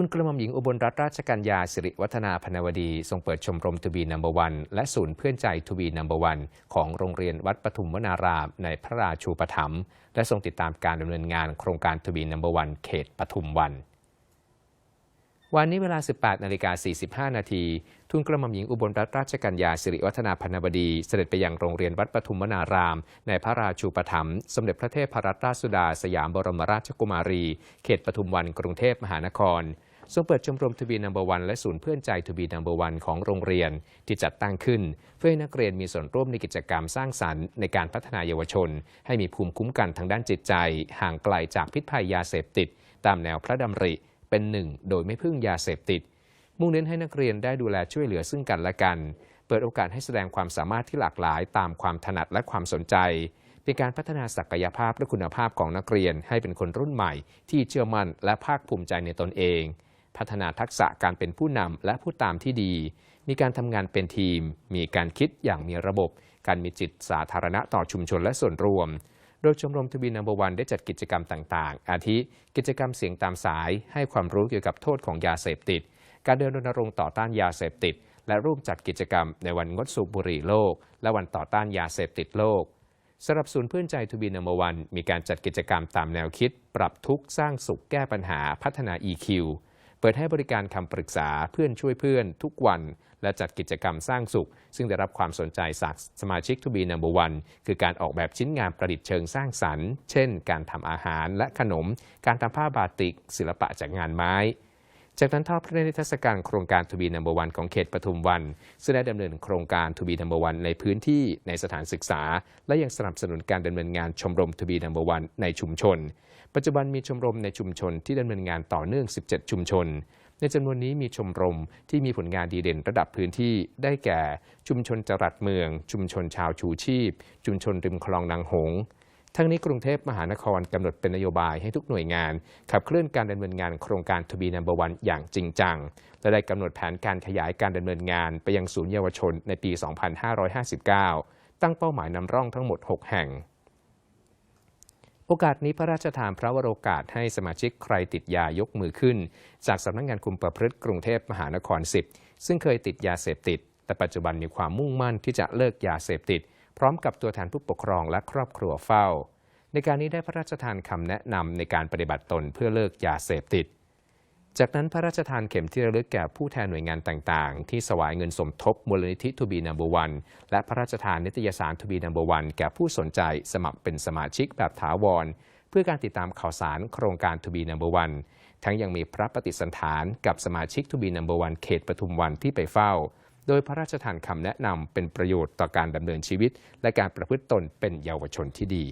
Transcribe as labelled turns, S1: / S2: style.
S1: ทุนกระหม่อมหญิงอุบลรัตนราชกัญญาสิริวัฒนาพนวดี ทรงเปิดชมรมทูบีนัมเบอร์วันและศูนย์เพื่อนใจทูบีนัมเบอร์วันของโรงเรียนวัดปทุมวนาราม ในพระราชูปถัมภ์และทรงติดตามการดำเนินงานโครงการทูบีนัมเบอร์วันเขตปทุมวันวันนี้เวลา 18นาฬิกา45 นาที ทุนกระหม่อมหญิงอุบลรัตนราชกัญญาสิริวัฒนาพนบดี เสด็จไปยังโรงเรียนวัดปทุมวนาราม ในพระราชูปถัมภ์สมเด็จพระเทพรัตนราชสุดา สยามบรมราชกุมารี เขตปทุมวันกรุงเทพมหานคร ทรงเปิดชมรมทบีนัมเบอร์วันและศูนย์เพื่อนใจทบีนัมเบอร์วันของโรงเรียนที่จัดตั้งขึ้น เพื่อให้นักเรียนมีส่วนร่วมในกิจกรรมสร้างสรรค์ในการพัฒนาเยาวชน ให้มีภูมิคุ้มกันทางด้านจิตใจ ห่างไกลจากพิษภัยยาเสพติด ตามแนวพระดำริ เป็นหนึ่งโดยไม่พึ่งยาเสพติด มุ่งเน้นให้นักเรียนได้ดูแลช่วยเหลือซึ่งกันและกัน เปิดโอกาสให้แสดงความสามารถที่หลากหลายตามความถนัดและความสนใจเป็นการพัฒนาศักยภาพและคุณภาพของนักเรียนให้เป็นคนรุ่นใหม่ ที่เชื่อมั่นและภาคภูมิใจในตนเอง พัฒนาทักษะการเป็นผู้นำและผู้ตามที่ดี มีการทำงานเป็นทีม มีการคิดอย่างมีระบบ การมีจิตสาธารณะต่อชุมชนและส่วนรวม โดยชมรมทวีนัมเบอร์วันได้จัดกิจกรรมต่างๆ อาทิ กิจกรรมเสียงตามสาย ให้ความรู้เกี่ยวกับโทษของยาเสพติด การเดินรณรงค์ต่อต้านยาเสพติด และร่วมจัดกิจกรรมในวันงดสูบบุหรี่โลก และวันต่อต้านยาเสพติดโลกสำหรับศูนย์เพื่อนใจทูบีนัมเบอร์วันมีการจัดกิจกรรมตามแนวคิด ปรับทุกข์สร้างสุขแก้ปัญหาพัฒนา EQ เปิดให้บริการคำปรึกษาเพื่อนช่วยเพื่อนทุกวัน และจัดกิจกรรมสร้างสุข ซึ่งได้รับความสนใจจากสมาชิกทูบีนัมเบอร์วันคือการออกแบบชิ้นงานประดิษฐ์เชิงสร้างสรรค์ เช่น การทำอาหารและขนม การทำผ้าบาติก ศิลปะจากงานไม้ จากนั้นทอดพระเนตรนิทรรศการโครงการทูบีนัมเบอร์วันของเขตปทุมวัน ซึ่งได้ดำเนินโครงการทูบีนัมเบอร์วันในพื้นที่ในสถานศึกษา และยังสนับสนุนการดำเนินงานชมรมทูบีนัมเบอร์วันในชุมชน ปัจจุบันมีชมรมในชุมชนที่ดำเนินงานต่อเนื่อง 17 ชุมชน ในจำนวนนี้มีชมรมที่มีผลงานดีเด่นระดับพื้นที่ ได้แก่ ชุมชนจรัสเมือง ชุมชนชาวชูชีพ ชุมชนริมคลองนางหง ทั้งนี้กรุงเทพมหานครกำหนดเป็นนโยบายให้ทุกหน่วยงาน ขับเคลื่อนการดำเนินงานโครงการทบีนัมเบอร์วันอย่างจริงจัง และได้กำหนดแผนการขยายการดำเนินงานไปยังศูนย์เยาวชนในปี 2559 ตั้งเป้าหมายนำร่องทั้งหมด 6 แห่งโอกาสนี้พระราชทานพระวโรกาสให้สมาชิกใครติดยายกมือขึ้น จากสำนักงงานคุมประพฤติกรุงเทพมหานคร 10 ซึ่งเคยติดยาเสพติด แต่ปัจจุบันมีความมุ่งมั่นที่จะเลิกยาเสพติด พร้อมกับตัวแทนผู้ปกครองและครอบครัวเฝ้า ในการนี้ได้พระราชทานคำแนะนำในการปฏิบัติตนเพื่อเลิกยาเสพติด จากนั้นพระราชทานเข็มที่ระลึกแก่ผู้แทนหน่วยงานต่างๆ ที่สวายเงินสมทบมูลนิธิทูบีนัมเบอร์วันและพระราชทานนิตยสารทูบีนัมเบอร์วันแก่ผู้สนใจสมัครเป็นสมาชิกแบบถาวร เพื่อการติดตามข่าวสารโครงการทูบีนัมเบอร์วันทั้งยังมีพระปฏิสันฐานกับสมาชิกทูบีนัมเบอร์วันเขตปทุมวันที่ไปเฝ้า โดยพระราชทานคำแนะนำเป็นประโยชน์ต่อการดำเนินชีวิต และการประพฤติตนเป็นเยาวชนที่ดี